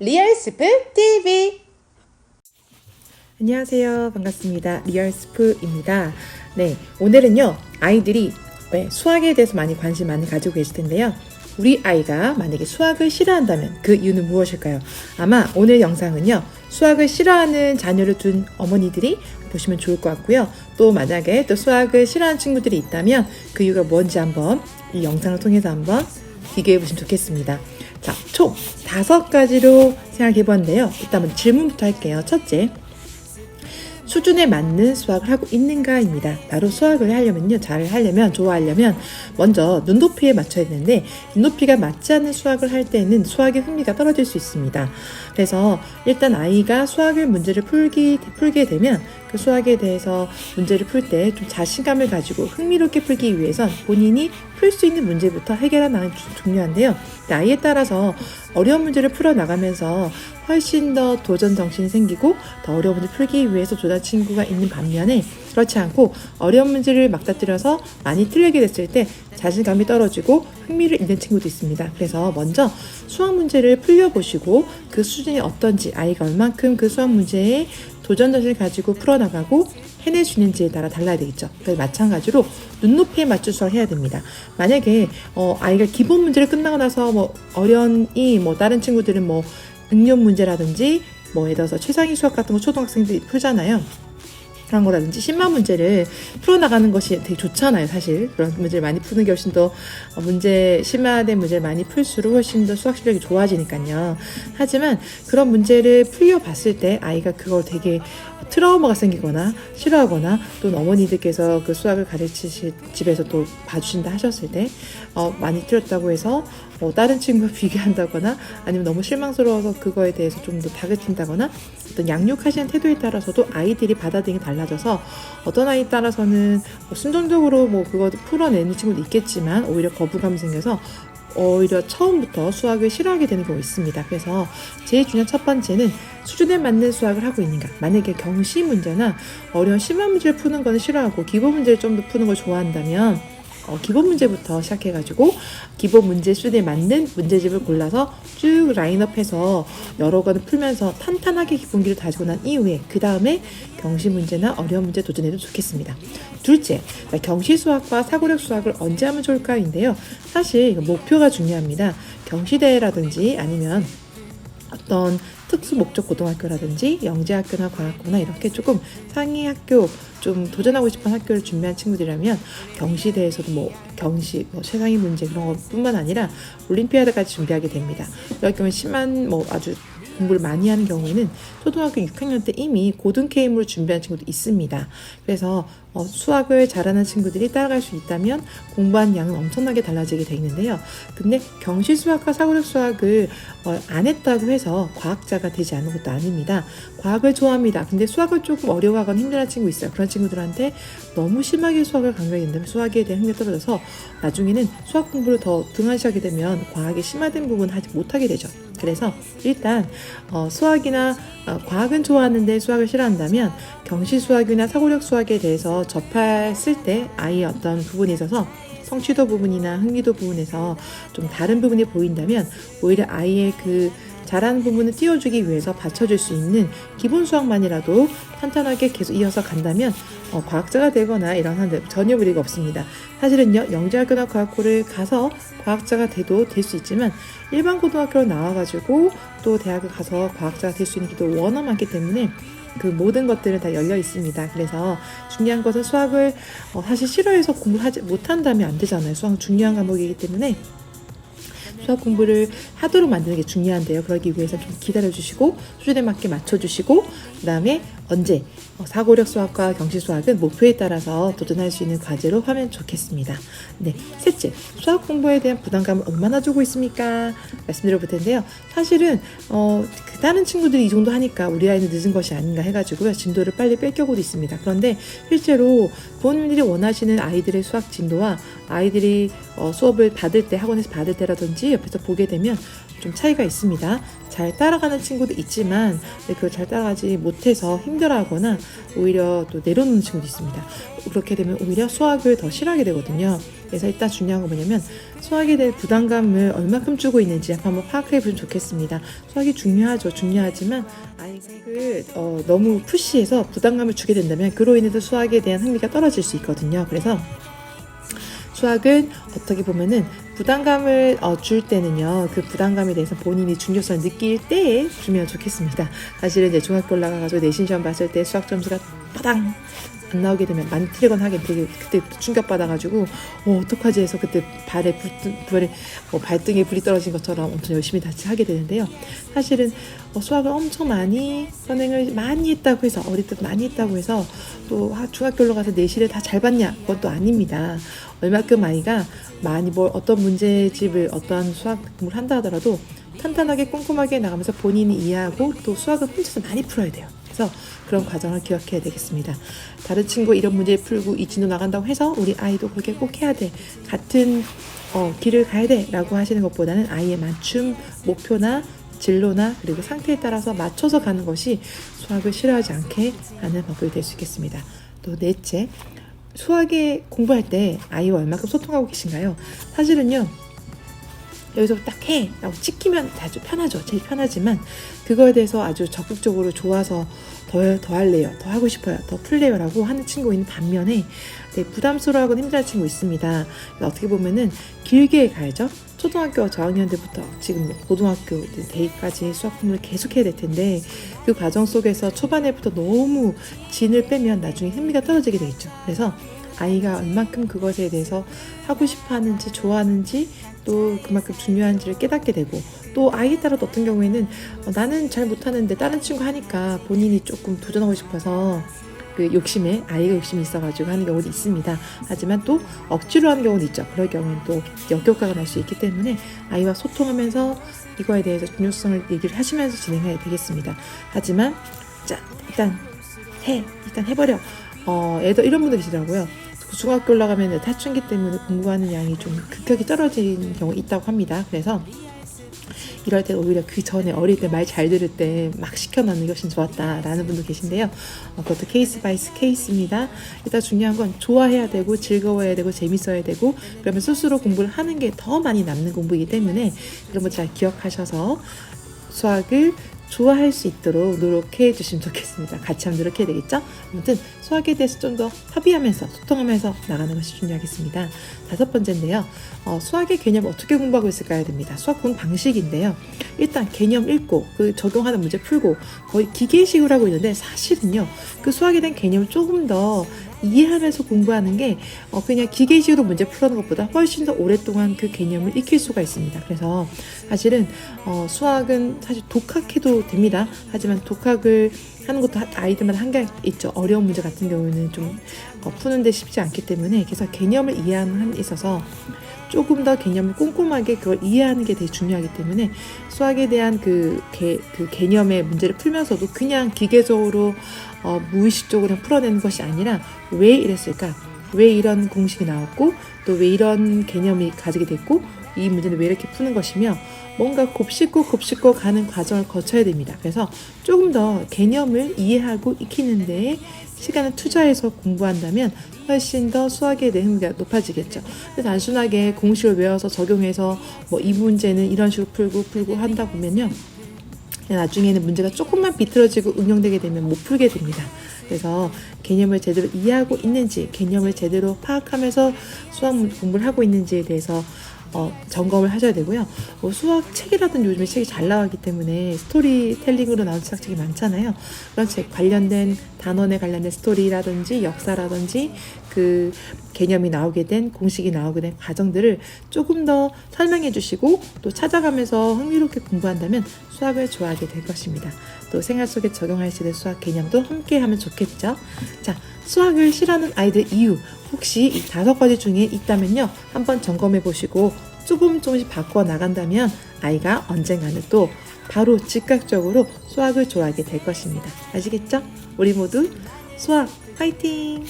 리얼스프 TV 안녕하세요. 반갑습니다. 리얼스프입니다. 네, 오늘은요, 아이들이 네, 수학에 대해서 많이 관심 많이 가지고 계실 텐데요. 우리 아이가 만약에 수학을 싫어한다면 그 이유는 무엇일까요? 아마 오늘 영상은요, 수학을 싫어하는 자녀를 둔 어머니들이 보시면 좋을 것 같고요. 또 만약에 또 수학을 싫어하는 친구들이 있다면 그 이유가 뭔지 한번 이 영상을 통해서 한번 비교해 보시면 좋겠습니다. 자, 총 다섯 가지로 생각해 봤는데요. 일단 먼저 질문부터 할게요. 첫째, 수준에 맞는 수학을 하고 있는가입니다. 바로 수학을 하려면요, 잘 하려면, 좋아하려면, 먼저 눈높이에 맞춰야 되는데, 눈높이가 맞지 않는 수학을 할 때는 수학의 흥미가 떨어질 수 있습니다. 그래서 일단 아이가 수학을 문제를 풀기, 풀게 되면, 그 수학에 대해서 문제를 풀 때 좀 자신감을 가지고 흥미롭게 풀기 위해선 본인이 풀 수 있는 문제부터 해결하는 게 중요한데요. 나이에 따라서 어려운 문제를 풀어 나가면서 훨씬 더 도전 정신이 생기고 더 어려운 문제 풀기 위해서 조단 친구가 있는 반면에 그렇지 않고 어려운 문제를 막 다뜨려서 많이 틀리게 됐을 때 자신감이 떨어지고 흥미를 잃는 친구도 있습니다. 그래서 먼저 수학 문제를 풀려보시고 그 수준이 어떤지 아이가 얼만큼 그 수학 문제에 도전 정신을 가지고 풀어나가고 해낼 수 있는지에 따라 달라야 되겠죠. 그래서 마찬가지로 눈높이에 수학을 해야 됩니다. 만약에 어, 아이가 기본 문제를 끝나고 나서 뭐이뭐 다른 친구들은 뭐 응용 문제라든지 뭐 예를 들어서 최상위 수학 같은 거 초등학생들이 풀잖아요. 그런 거라든지 10만 문제를 풀어나가는 것이 되게 좋잖아요, 사실. 그런 문제를 많이 푸는 게 훨씬 더 어, 문제, 심화된 문제를 많이 풀수록 훨씬 더 수학 실력이 좋아지니까요. 하지만 그런 문제를 풀려봤을 때 아이가 그걸 되게 트라우마가 생기거나 싫어하거나 또는 어머니들께서 그 수학을 가르치실 집에서 또 봐주신다 하셨을 때 어, 많이 틀렸다고 해서 어, 다른 친구와 비교한다거나 아니면 너무 실망스러워서 그거에 대해서 좀 더 다그친다거나 어떤 양육하시는 태도에 따라서도 아이들이 받아들이는 게 달라져서 어떤 아이 따라서는 뭐 순종적으로 뭐 그거 풀어내는 친구도 있겠지만 오히려 거부감이 생겨서 오히려 처음부터 수학을 싫어하게 되는 경우가 있습니다. 그래서 제일 중요한 첫 번째는 수준에 맞는 수학을 하고 있는가. 만약에 경시 문제나 어려운 심한 문제를 푸는 거는 싫어하고 기본 문제를 좀 더 푸는 걸 좋아한다면 어, 기본 문제부터 시작해가지고 기본 문제 수준에 맞는 문제집을 골라서 쭉 라인업해서 여러 권을 풀면서 탄탄하게 기본기를 다지고 난 이후에 그 다음에 경시 문제나 어려운 문제 도전해도 좋겠습니다. 둘째, 경시 수학과 사고력 수학을 언제 하면 좋을까인데요. 사실 목표가 중요합니다. 경시대회라든지 아니면 어떤 특수 목적 고등학교라든지 영재학교나 과학고나 이렇게 조금 상위 학교 좀 도전하고 싶은 학교를 준비한 친구들이라면 경시대에서도 뭐 경시 뭐 최상위 문제 그런 것뿐만 아니라 올림피아드까지 준비하게 됩니다. 이럴 경우 심한 뭐 아주 공부를 많이 하는 경우에는 초등학교 6학년 때 이미 고등 K임으로 준비한 친구도 있습니다. 그래서 어, 수학을 잘하는 친구들이 따라갈 수 있다면 공부한 양은 엄청나게 달라지게 돼 있는데요. 근데 경시 수학과 사고력 수학을 어, 안 했다고 해서 과학자가 되지 않은 것도 아닙니다. 과학을 좋아합니다. 근데 수학을 조금 어려워하거나 힘들어하는 친구 있어요. 그런 친구들한테 너무 심하게 수학을 강조하게 된다면 수학에 대한 흥미가 떨어져서 나중에는 수학 공부를 더 등한시하게 되면 과학에 심화된 부분 하지 못하게 되죠. 그래서 일단 어, 수학이나 어, 과학은 좋아하는데 수학을 싫어한다면 경시 수학이나 사고력 수학에 대해서 접했을 때 아이의 어떤 부분에 있어서 성취도 부분이나 흥미도 부분에서 좀 다른 부분이 보인다면 오히려 아이의 그 잘하는 부분을 띄워주기 위해서 받쳐줄 수 있는 기본 수학만이라도 탄탄하게 계속 이어서 간다면 어, 과학자가 되거나 이런 한데 전혀 무리가 없습니다. 사실은요 영재학교나 과학고를 가서 과학자가 돼도 될 수 있지만 일반 고등학교로 나와가지고 또 대학을 가서 과학자가 될 수 있는 길도 워낙 많기 때문에 그 모든 것들은 다 열려 있습니다. 그래서 중요한 것은 수학을 어, 사실 싫어해서 공부하지 못한다면 안 되잖아요. 수학은 중요한 과목이기 때문에 수학 공부를 하도록 만드는 게 중요한데요. 그러기 위해서 좀 기다려 주시고 수준에 맞게 맞춰 주시고 그 다음에 언제 어, 사고력 수학과 경시 수학은 목표에 따라서 도전할 수 있는 과제로 하면 좋겠습니다. 네, 셋째 수학 공부에 대한 부담감을 얼마나 주고 있습니까? 말씀드려 볼 텐데요. 사실은 어, 그 다른 친구들이 이 정도 하니까 우리 아이는 늦은 것이 아닌가 해가지고요 진도를 빨리 뺄 경우도 있습니다. 그런데 실제로 부모님들이 원하시는 아이들의 수학 진도와 아이들이 어, 수업을 받을 때 학원에서 받을 때라든지 옆에서 보게 되면 좀 차이가 있습니다. 잘 따라가는 친구도 있지만 네, 그걸 잘 따라가지 못해서 힘들어하거나 오히려 또 내려놓는 친구도 있습니다. 그렇게 되면 오히려 수학을 더 싫어하게 되거든요. 그래서 일단 중요한 건 뭐냐면 수학에 대해 부담감을 얼마큼 주고 있는지 한번 파악해 보면 좋겠습니다. 수학이 중요하죠. 중요하지만 아이를 어, 너무 푸시해서 부담감을 주게 된다면 그로 인해서 수학에 대한 흥미가 떨어질 수 있거든요. 그래서 수학은 어떻게 보면은 부담감을 어, 줄 때는요 그 부담감에 대해서 본인이 중요성을 느낄 때에 주면 좋겠습니다. 사실은 이제 중학교 올라가가지고 내신 시험 봤을 때 수학 점수가 빠당 안 나오게 되면 많이 트리건 하게 되게 그때 충격 받아가지고 어 어떡하지 해서 그때 발에 불, 뭐 발등에 불이 떨어진 것처럼 엄청 열심히 다시 하게 되는데요 사실은 어, 수학을 엄청 많이 선행을 많이 했다고 해서 어릴 때 많이 했다고 해서 또 아, 중학교 올라가서 내신을 다 잘 봤냐 그건 또 아닙니다 얼마큼 아이가 많이 뭘 어떤 문제집을 어떠한 수학 공부를 한다 하더라도 탄탄하게 꼼꼼하게 나가면서 본인이 이해하고 또 수학을 혼자서 많이 풀어야 돼요. 그래서 그런 과정을 기억해야 되겠습니다. 다른 친구 이런 문제 풀고 이 진도 나간다고 해서 우리 아이도 그렇게 꼭 해야 돼. 같은 어, 길을 가야 돼. 라고 하시는 것보다는 아이의 맞춤 목표나 진로나 그리고 상태에 따라서 맞춰서 가는 것이 수학을 싫어하지 않게 하는 방법이 될 수 있겠습니다. 또 넷째, 수학에 공부할 때 아이와 얼마큼 소통하고 계신가요? 사실은요, 여기서 딱 해! 라고 찍히면 아주 편하죠. 제일 편하지만, 그거에 대해서 아주 적극적으로 좋아서 더, 더 할래요. 더 하고 싶어요. 더 풀래요. 라고 하는 친구 있는 반면에, 네, 부담스러워하고 힘들어하는 친구 있습니다. 어떻게 보면은 길게 가야죠. 초등학교 저학년 때부터 지금 고등학교 대입까지 수학 공부를 계속 해야 될 텐데 그 과정 속에서 초반에부터 너무 진을 빼면 나중에 흥미가 떨어지게 되겠죠. 그래서 아이가 얼만큼 그것에 대해서 하고 싶어 하는지 좋아하는지 또 그만큼 중요한지를 깨닫게 되고 또 아이에 따라 또 어떤 경우에는 어, 나는 잘 못하는데 다른 친구 하니까 본인이 조금 도전하고 싶어서 그 욕심에 아이가 욕심이 있어가지고 하는 경우도 있습니다. 하지만 또 억지로 하는 경우도 있죠. 그럴 경우에는 또 역효과가 날 수 있기 때문에 아이와 소통하면서 이거에 대해서 중요성을 얘기를 하시면서 진행해야 되겠습니다. 하지만 자 일단 해 일단 해버려. 어 애들 이런 분들 계시더라고요. 중학교 올라가면 사춘기 때문에 공부하는 양이 좀 급격히 떨어지는 경우 있다고 합니다. 그래서 이럴 때 오히려 그 전에 어릴 때 말 잘 들을 때 막 시켜놓는 것이 좋았다라는 분도 계신데요. 어, 그것도 케이스 바이 케이스입니다. 일단 중요한 건 좋아해야 되고 즐거워야 되고 재밌어야 되고 그러면 스스로 공부를 하는 게 더 많이 남는 공부이기 때문에 그런 거 잘 기억하셔서 수학을 좋아할 수 있도록 노력해 주시면 좋겠습니다. 같이 한번 노력해야 되겠죠? 아무튼 수학에 대해서 좀 더 합의하면서 소통하면서 나가는 것이 중요하겠습니다. 다섯 번째인데요. 어, 수학의 개념 어떻게 공부하고 있을까야 됩니다. 수학 공부 방식인데요. 일단 개념 읽고 그 적용하는 문제 풀고 거의 기계식으로 하고 있는데 사실은요. 그 수학에 대한 개념을 조금 더 이해하면서 공부하는 게 어, 그냥 기계식으로 문제 풀어는 것보다 훨씬 더 오랫동안 그 개념을 익힐 수가 있습니다. 그래서 사실은 어, 수학은 사실 독학해도 됩니다. 하지만 독학을 하는 것도 하- 아이들마다 한계 있죠. 어려운 문제 같은 경우에는 좀 어, 푸는데 쉽지 않기 때문에 그래서 개념을 이해하는 한 있어서 조금 더 개념을 꼼꼼하게 그걸 이해하는 게 되게 중요하기 때문에 수학에 대한 그, 개, 그 개념의 문제를 풀면서도 그냥 기계적으로 어, 무의식적으로 풀어내는 것이 아니라 왜 이랬을까? 왜 이런 공식이 나왔고 또 왜 이런 개념이 가지게 됐고 이 문제는 왜 이렇게 푸는 것이며 뭔가 곱씹고 곱씹고 가는 과정을 거쳐야 됩니다. 그래서 조금 더 개념을 이해하고 익히는 데에 시간을 투자해서 공부한다면 훨씬 더 수학에 대한 흥미가 높아지겠죠. 단순하게 공식을 외워서 적용해서 뭐 이 문제는 이런 식으로 풀고 풀고 한다 보면요. 나중에는 문제가 조금만 비틀어지고 응용되게 되면 못 풀게 됩니다. 그래서 개념을 제대로 이해하고 있는지, 개념을 제대로 파악하면서 수학 공부를 하고 있는지에 대해서 어, 점검을 하셔야 되고요. 뭐 수학 책이라든 요즘에 책이 잘 나가기 때문에 스토리텔링으로 나온 수학책이 많잖아요. 그런 책 관련된 단원에 관련된 스토리라든지 역사라든지 그 개념이 나오게 된 공식이 나오게 된 과정들을 조금 더 설명해 주시고 또 찾아가면서 흥미롭게 공부한다면 수학을 좋아하게 될 것입니다. 또 생활 속에 적용할 수 있는 수학 개념도 함께 하면 좋겠죠. 자, 수학을 싫어하는 아이들 이유 혹시 이 다섯 가지 중에 있다면요. 한번 점검해 보시고 조금 조금씩 바꿔 나간다면 아이가 언젠가는 또 바로 즉각적으로 수학을 좋아하게 될 것입니다. 아시겠죠? 우리 모두 수학 파이팅!